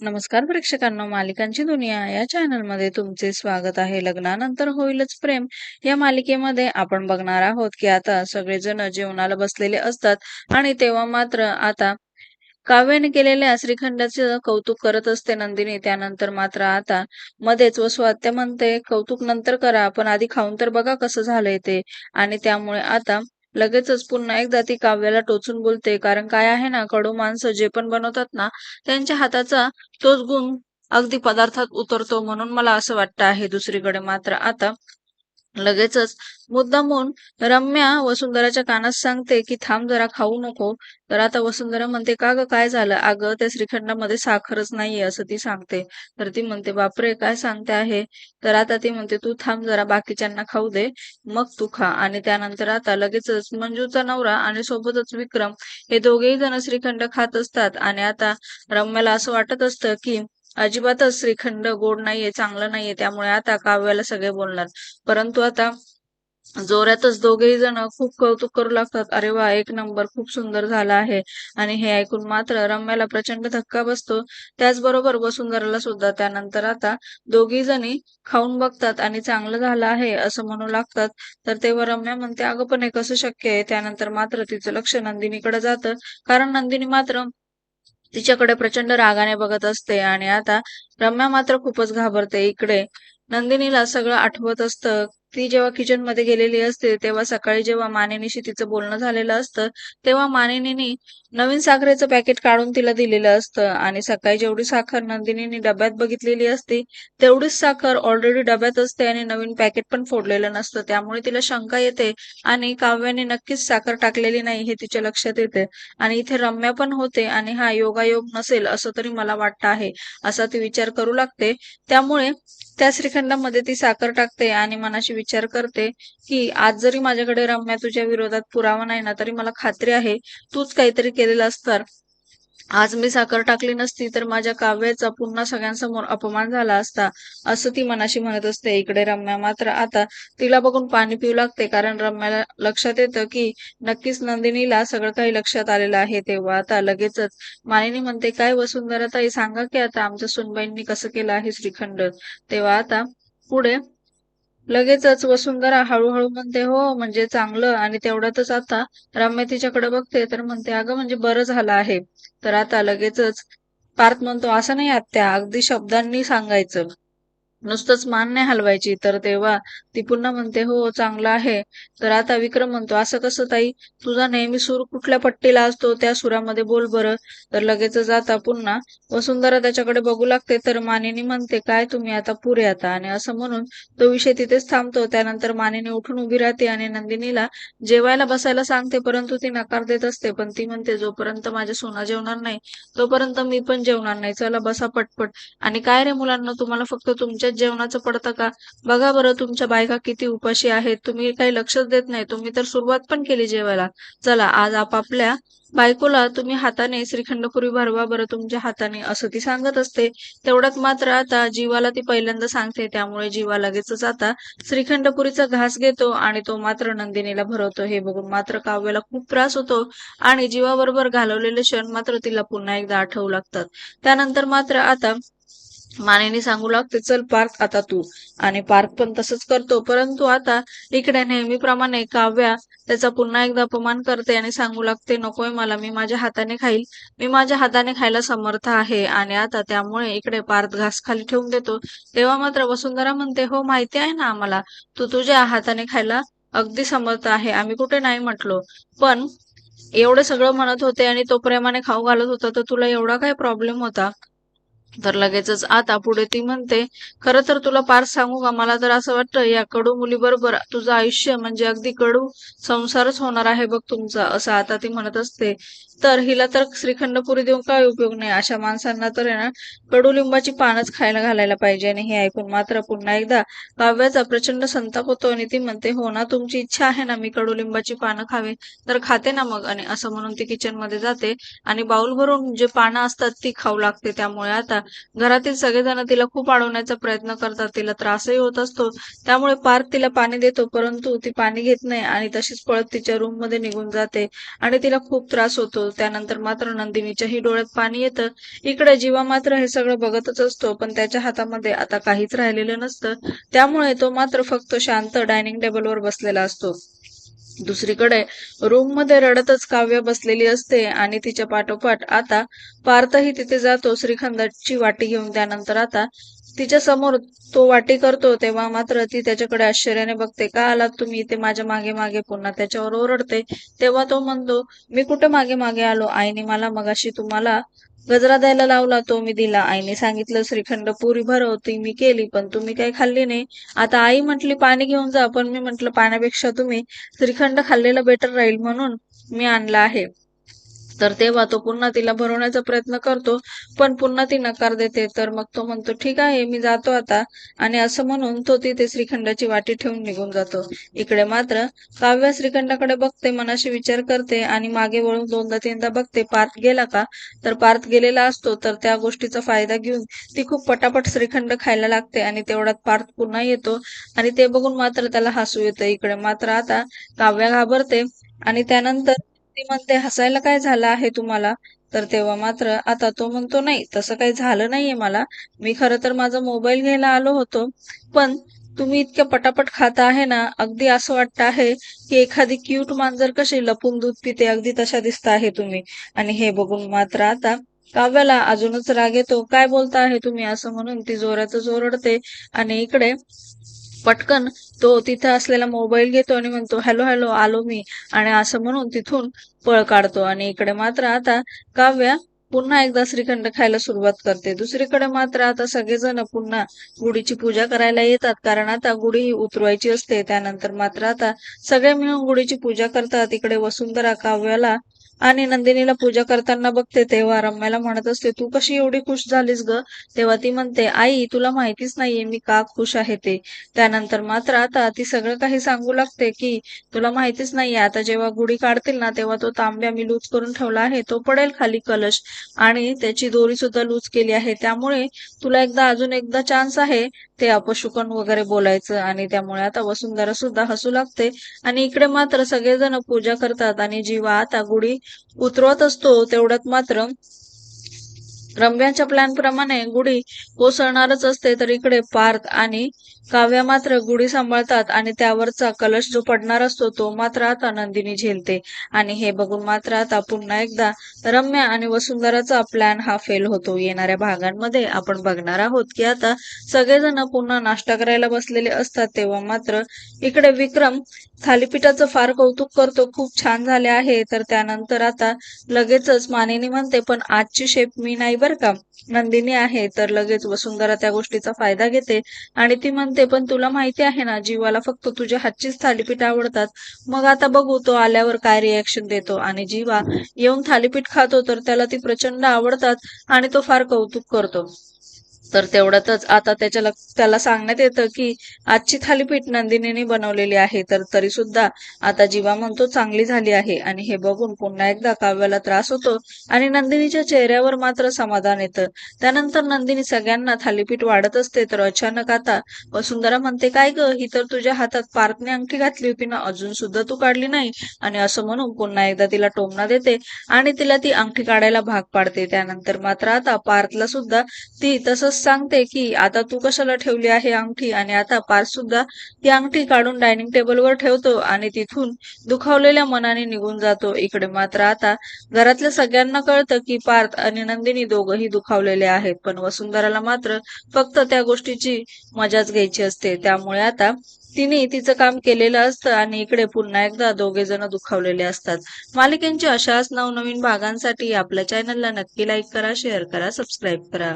नमस्कार प्रेक्षकांना मालिकांची दुनिया या चॅनलमध्ये तुमचे स्वागत आहे. लग्नानंतर होईलच प्रेम. या मालिकेमध्ये आपण बघणार आहोत की आता सगळेजण जेवणाला बसलेले असतात आणि तेव्हा मात्र आता काव्याने केलेल्या श्रीखंडाचे कौतुक करत असते नंदिनी. त्यानंतर मात्र आता मध्येच व आत्या म्हणते कौतुक नंतर करा पण आधी खाऊन तर बघा कसं झालंय ते. आणि त्यामुळे आता लगेचच पुन्हा एकदा ती काव्याला टोचून बोलते. कारण काय आहे ना कडू माणसं जे पण बनवतात ना त्यांच्या हाताचा तोच गुण अगदी पदार्थात उतरतो म्हणून मला असं वाटतं आहे दुसरीकडे मात्र. आता लगेचच. मुद्दामून रम्या वसुंधराच्या कानात सांगते की थांब जरा खाऊ नको. तर आता वसुंधरा म्हणते का ग काय झालं? अगं त्या श्रीखंडामध्ये साखरच नाहीये असं ती सांगते. तर ती म्हणते बापरे काय सांगते आहे? तर आता ती म्हणते तू थांब जरा बाकीच्यांना खाऊ दे मग तू खा. आणि त्यानंतर आता लगेचच मंजूचा नवरा आणि सोबतच विक्रम हे दोघेही जण श्रीखंड खात असतात. आणि आता रम्याला असं वाटत असतं की अजिबातच श्रीखंड गोड नाहीये चांगलं नाहीये त्यामुळे आता काव्याला सगळे बोलणार. परंतु आता जोरातच दोघेही जण खूप कौतुक करू लागतात. अरे वा एक नंबर खूप सुंदर झाला आहे. आणि हे ऐकून मात्र रम्याला प्रचंड धक्का बसतो. त्याचबरोबर वसुंधराला सुद्धा. त्यानंतर आता दोघी जणी खाऊन बघतात आणि चांगलं झालं आहे असं म्हणू लागतात. तर तेव्हा रम्या म्हणते अगं पण हे कसं शक्य आहे? त्यानंतर मात्र तिचं लक्ष नंदिनीकडे जातं. कारण नंदिनी मात्र तिच्याकडे प्रचंड रागाने बघत असते आणि आता रम्या मात्र खूपच घाबरते. इकडे नंदिनीला सगळं आठवत असतं. ती जेव्हा किचनमध्ये गेलेली असते तेव्हा सकाळी जेव्हा मानेनीशी तिचं बोलणं झालेलं असतं तेव्हा मानिनीनी नवीन साखरेचं पॅकेट काढून तिला दिलेलं असतं. आणि सकाळी जेवढी साखर नंदिनीने डब्यात बघितलेली असते तेवढीच साखर ऑलरेडी डब्यात असते आणि नवीन पॅकेट पण फोडलेलं नसतं. त्यामुळे तिला शंका येते आणि काव्याने नक्कीच साखर टाकलेली नाही हे तिच्या लक्षात येते. आणि इथे रम्या पण होते आणि हा योगायोग नसेल असं तरी मला वाटतं आहे. असा ती विचार करू लागते. त्यामुळे त्या श्रीखंडामध्ये ती साखर टाकते आणि मनाशी विचार करते की आज जरी माझ्याकडे रम्या तुझ्या विरोधात पुरावा नाही ना तरी मला खात्री आहे तूच काहीतरी केलेलं असतं आज मी साखर टाकली नसती तर माझ्या काव्याचा पुन्हा सगळ्यांसमोर अपमान झाला असता असं ती मनाशी म्हणत असते. इकडे रम्या मात्र आता तिला बघून पाणी पिऊ लागते. कारण रम्याला लक्षात येतं की नक्कीच नंदिनीला सगळं काही लक्षात आलेलं आहे तेव्हा. आता लगेचच मालिनी म्हणते काय वसुंधरा ताई सांगा की आता आमच्या सुनबाईंनी कसं केलं आहे श्रीखंड? तेव्हा आता पुढे लगेचच वसुंधरा हळूहळू म्हणते हो म्हणजे चांगलं. आणि तेवढ्यातच आता राम्य तिच्याकडे बघते तर म्हणते अगं म्हणजे बरं झालं आहे. तर आता लगेचच पार्थ म्हणतो असं नाही आत्या अगदी शब्दांनी सांगायचं. नुसतंच मान नाही हलवायची. तर तेव्हा ती पुन्हा म्हणते हो चांगलं आहे. तर आता विक्रम म्हणतो असं कसं ताई? तुझा नेहमी सूर कुठल्या पट्टीला असतो? त्या सुरामध्ये बोल बरं. तर लगेचच आता पुन्हा वसुंधरा त्याच्याकडे बघू लागते. तर मानिनी म्हणते काय तुम्ही आता पुरे आता? आणि असं म्हणून तो विषय तिथेच थांबतो. त्यानंतर मानिनी उठून उभी राहते आणि नंदिनीला जेवायला बसायला सांगते परंतु ती नकार देत असते. पण ती म्हणते जोपर्यंत माझ्या सोना जेवणार नाही तोपर्यंत मी पण जेवणार नाही. चला बसा पटपट. आणि काय रे मुलांना तुम्हाला फक्त तुमच्या जेवणाचं पडतं का? बघा बरं तुमच्या बायका किती उपाशी आहेत. तुम्ही काही लक्षच देत नाही. तुम्ही तर सुरुवात पण केली जेवायला. चला आज आपापल्या बायकोला तुम्ही हाताने श्रीखंडपुरी भरवा बरं तुमच्या हाताने. असं ती सांगत असते. तेवढ्यात मात्र आता जीवाला ती पहिल्यांदा सांगते. त्यामुळे जीवा लगेचच आता श्रीखंडपुरीचा घास घेतो आणि तो मात्र नंदिनीला भरवतो. हे बघून मात्र काव्याला खूप त्रास होतो आणि जीवाबरोबर घालवलेले क्षण मात्र तिला पुन्हा एकदा आठवू लागतात. त्यानंतर मात्र आता मानेने सांगू लागते चल पार्क आता तू. आणि पार्क पण तसंच करतो. परंतु आता इकडे नेहमीप्रमाणे काव्या त्याचा पुन्हा एकदा अपमान करते आणि सांगू लागते नकोय मला मी माझ्या हाताने खाईल. मी माझ्या हाताने खायला समर्थ आहे. आणि आता त्यामुळे इकडे पार्थ घास खाली ठेवून देतो. तेव्हा मात्र वसुंधरा म्हणते हो माहिती आहे ना आम्हाला. तू तुझ्या हाताने खायला अगदी समर्थ आहे. आम्ही कुठे नाही म्हटलो. पण एवढं सगळं म्हणत होते आणि तो प्रेमाने खाऊ घालत होता तर तुला एवढा काय प्रॉब्लेम होता? तर लगेचच आता पुढे ती म्हणते खरं तर तुला पार सांगू का? मला तर असं वाटतं या कडू मुलीबरोबर तुझं आयुष्य म्हणजे अगदी कडू संसारच होणार आहे बघ तुमचा असं आता ती म्हणत असते. तर हिला तर श्रीखंडपुरी देऊन काय उपयोग नाही. अशा माणसांना तर आहे ना कडुलिंबाची पानच खायला घालायला पाहिजे आणि हे ऐकून मात्र पुन्हा एकदा काव्याचा प्रचंड संताप होतो आणि ती म्हणते हो ना तुमची इच्छा आहे ना मी कडुलिंबाची पानं खावे तर खाते ना मग आणि असं म्हणून ती किचनमध्ये जाते आणि बाउल भरून जे पानं असतात ती खाऊ लागते त्यामुळे आता घरातील सगळेजण तिला खूप अडवण्याचा प्रयत्न करतात तिला त्रासही होत असतो. त्यामुळे पार्थ तिला पाणी देतो परंतु ती पाणी घेत नाही आणि तशीच पळत तिच्या रूममध्ये निघून जाते आणि तिला खूप त्रास होतो. त्यानंतर मात्र नंदिनीच्याही डोळ्यात पाणी येतं. इकडे जीवा मात्र हे सगळं बघतच असतो पण त्याच्या हातामध्ये आता काहीच राहिलेलं नसतं. त्यामुळे तो मात्र फक्त शांत डायनिंग टेबलवर बसलेला असतो. दुसरीकडे रूममध्ये रडतच काव्य बसलेली असते आणि तिच्या पाठोपाठ आता पार्थही तिथे जातो. श्रीखंडाची वाटी घेऊन त्यानंतर आता तिच्या समोर तो वाटी करतो. तेव्हा मात्र ती त्याच्याकडे आश्चर्याने बघते. का आलात तुम्ही इथे? माझ्या मागे मागे पुन्हा त्याच्यावर ओरडते. तेव्हा तो म्हणतो मी कुठे मागे मागे आलो? आईने मला मगाशी तुम्हाला गजरा द्यायला लावला तो मी दिला. आईने सांगितलं श्रीखंड पुरी भरवती मी केली पण तुम्ही काही खाल्ली नाही. आता आई म्हटली पाणी घेऊन जा. पण मी म्हटलं पाण्यापेक्षा तुम्ही श्रीखंड खाल्लेलं बेटर राहील म्हणून मी आणला आहे. तर तेव्हा तो पुन्हा तिला भरवण्याचा प्रयत्न करतो पण पुन्हा ती नकार देते. तर मग तो म्हणतो ठीक आहे मी जातो आता. आणि असं म्हणून तो तिथे श्रीखंडाची वाटी ठेवून निघून जातो. इकडे मात्र काव्य श्रीखंडाकडे बघते मनाशी विचार करते आणि मागे वळून दोनदा तीनदा बघते पार्थ गेला का? तर पार्थ गेलेला असतो तर त्या गोष्टीचा फायदा घेऊन ती खूप पटापट श्रीखंड खायला लागते आणि तेवढ्यात पार्थ पुन्हा येतो आणि ते बघून मात्र त्याला हसू येतं. इकडे मात्र आता काव्य घाबरते आणि त्यानंतर ती म्हणते हसायला काय झालं आहे तुम्हाला? तर तेव्हा मात्र आता तो म्हणतो नाही तसं काही झालं नाहीये मला. मी खरं तर माझा मोबाईल घ्यायला आलो होतो. पण तुम्ही इतक्या पटापट खाता आहे ना अगदी असं वाटतं आहे की एखादी क्यूट मांजर कशी लपून दूध पिते अगदी तशा दिसता आहे तुम्ही. आणि हे बघून मात्र आता काव्याला अजूनच राग येतो. काय बोलता आहे तुम्ही? असं म्हणून ती जोराचं जोरडते. आणि इकडे पटकन तो तिथे असलेला मोबाईल घेतो आणि म्हणतो हॅलो हॅलो आलो मी. आणि असं म्हणून तिथून पळ काढतो. आणि इकडे मात्र आता काव्या पुन्हा एकदा श्रीखंड खायला सुरुवात करते. दुसरीकडे मात्र आता सगळेजण पुन्हा गुढीची पूजा करायला येतात. कारण आता गुढी ही उतरवायची असते. त्यानंतर मात्र आता सगळे मिळून गुढीची पूजा करतात. इकडे वसुंधरा काव्याला आणि नंदिनीला पूजा करताना बघते तेव्हा रम्याला म्हणत असते तू कशी एवढी खुश झालीस ग? तेव्हा ती म्हणते आई तुला माहितीच नाहीये मी का खुश आहे ते. त्यानंतर मात्र आता ती सगळं काही सांगू लागते की तुला माहितीच नाहीये आता जेव्हा गुढी काढतील ना तेव्हा तो तांब्या मी लूज करून ठेवला आहे तो पडेल खाली कलश आणि त्याची दोरी सुद्धा लूज केली आहे. त्यामुळे तुला एकदा अजून एकदा चान्स आहे ते अपशुकन वगैरे बोलायचं आणि त्यामुळे आता वसुंधरा सुद्धा हसू लागते. आणि इकडे मात्र सगळेजण पूजा करतात आणि जीवा आता गुढी उतरवत असतो तेवढ्यात मात्र रम्याच्या प्लॅन प्रमाणे गुढी कोसळणारच असते तर इकडे पार्थ आणि काव्या मात्र गुढी सांभाळतात आणि त्यावरचा कलश जो पडणार असतो तो मात्र आता नंदिनी झेलते. आणि हे बघून मात्र आता पुन्हा एकदा रम्या आणि वसुंधराचा प्लॅन हा फेल होतो. येणाऱ्या भागांमध्ये आपण बघणार आहोत की आता सगळेजण पुन्हा नाश्ता करायला बसलेले असतात तेव्हा मात्र इकडे विक्रम थालीपीठाचं फार कौतुक करतो. खूप छान झाले आहे तर त्यानंतर आता लगेचच मानेनी म्हणते पण आजची शेप मी नाही बरं का? नंदिनी आहे तर लगेच वसुंधरा त्या गोष्टीचा फायदा घेते. आणि ती म्हणते पण तुला माहिती आहे ना जीवाला फक्त तुझ्या हातचीच थालीपीठ आवडतात. मग आता बघू तो आल्यावर काय रिॲक्शन देतो. आणि जीवा येऊन थालीपीठ खातो तर त्याला ती प्रचंड आवडतात आणि तो फार कौतुक करतो. तर तेवढ्यातच आता त्याच्या त्याला सांगण्यात येतं की आजची थालीपीठ नंदिनीने बनवलेली आहे तर तरी सुद्धा आता जीवा म्हणतो चांगली झाली आहे आणि हे बघून पुन्हा एकदा काव्याला त्रास होतो आणि नंदिनीच्या चेहऱ्यावर मात्र समाधान येतं. त्यानंतर नंदिनी सगळ्यांना थालीपीठ वाढत असते तर अचानक आता वसुंधरा म्हणते काय ग ही तर तुझ्या हातात पार्थने अंगठी घातली होती ना अजून सुद्धा तू काढली नाही. आणि असं म्हणून पुन्हा एकदा तिला टोमणा देते आणि तिला ती अंगठी काढायला भाग पाडते. त्यानंतर मात्र आता पार्थला सुद्धा ती तसंच सांगते की आता तू कशाला ठेवली आहे अंगठी? आणि आता पार्थ सुद्धा ती अंगठी काढून डायनिंग टेबलवर ठेवतो आणि तिथून दुखावलेल्या मनाने निघून जातो. इकडे मात्र आता घरातल्या सगळ्यांना कळतं की पार्थ आणि नंदिनी दोघंही दुखावलेले आहेत. पण वसुंधराला मात्र फक्त त्या गोष्टीची मजाच घ्यायची असते. त्यामुळे आता तिने तिचं काम केलेलं असतं आणि इकडे पुन्हा एकदा दोघे जण दुखावलेले असतात. मालिकेंच्या अशाच नवनवीन भागांसाठी आपल्या चॅनलला नक्की लाईक करा शेअर करा सबस्क्राईब करा.